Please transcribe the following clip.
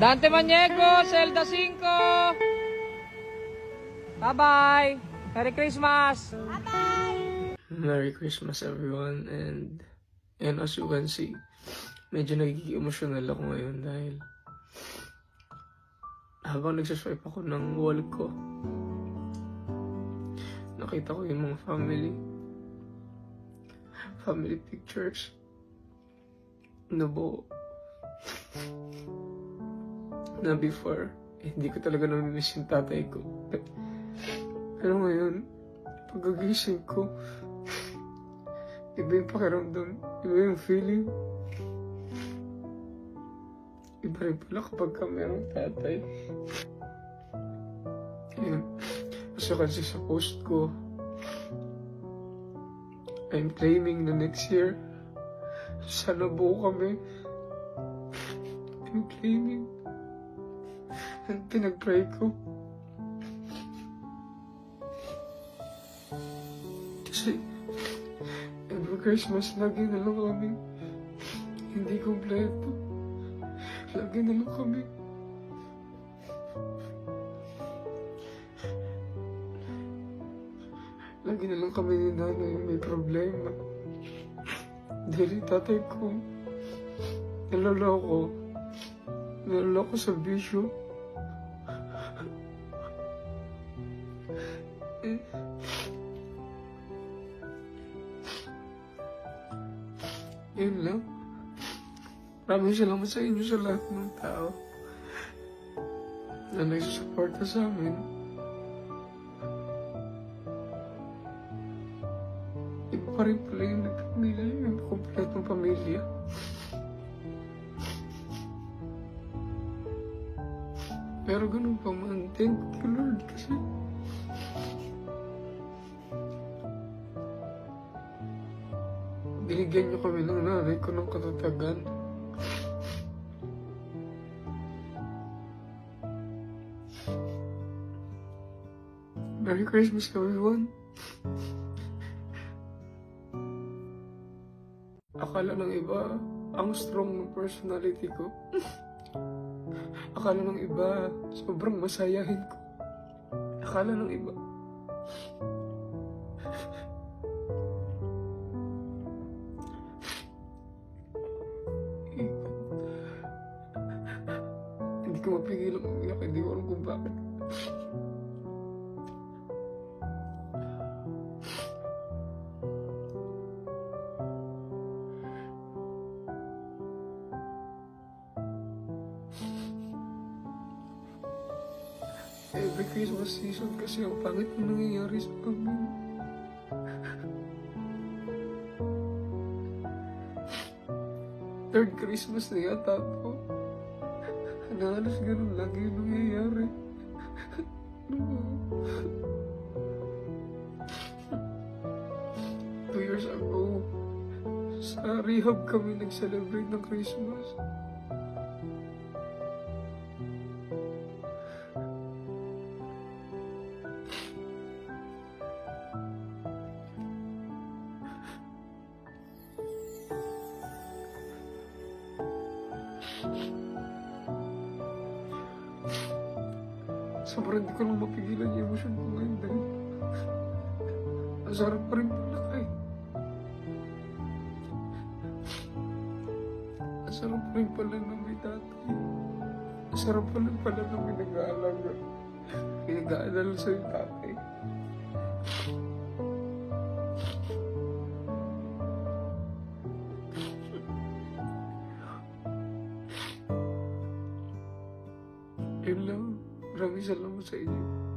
Dante Maniego, Zelda 5. Bye-bye. Merry Christmas. Merry Christmas everyone and and as you can see medyo nagiging emotional ako ngayon dahil habang nagsaswipe ako ng wall ko nakita ko yung mga family family pictures na na before eh, hindi ko talaga namimiss yung tatay ko pero ngayon pagkagising ko Iba yung pakiramdam. Iba yung feeling. Iba rin pala kapag ka merong tatay. Ayun. So kasi sa post ko, I'm claiming na next year, sana buo kami. I'm claiming. Pinag-pray ko. Kasi, every Christmas, lagi na lang kami hindi kompleto. Lagi na lang kami Lagi na lang kami ni nanay may problema. Dahil tatay ko, naloloko. Naloloko sa bisyo. Yun lang. Maraming salamat sa inyo sa lahat ng tao na nagsusuporta sa amin. Iba pa rin pala yung nagpamilya, yung kompletong pamilya. Pero ganun pa man, thank you Lord kasi binigyan niyo kami ng nanay ko ng katatagan. Merry Christmas everyone. Akala ng iba, ang strong ng personality ko. Akala ng iba, sobrang masayahin ko. Akala ng iba, Hindi ko mapigil ang umiyak, hindi ko alam kung bakit. Every Christmas season kasi ang pangit na nangyayari sa amin. Third Christmas na yata to. Na halos ganun lagi yung nangyayari. Two years ago, sa rehab kami nag-celebrate ng Christmas. Sobrang hindi ko lang mapigilan yung emosyon ko ngayon dahil ang sarap pa rin pala kay. Ang sarap pa rin pala ng may tatay. Ang sarap pa rin pala ng may nag-aalaga. Pinag-aalala sa yung tatay. Yun lang. Maraming salamat sa inyo.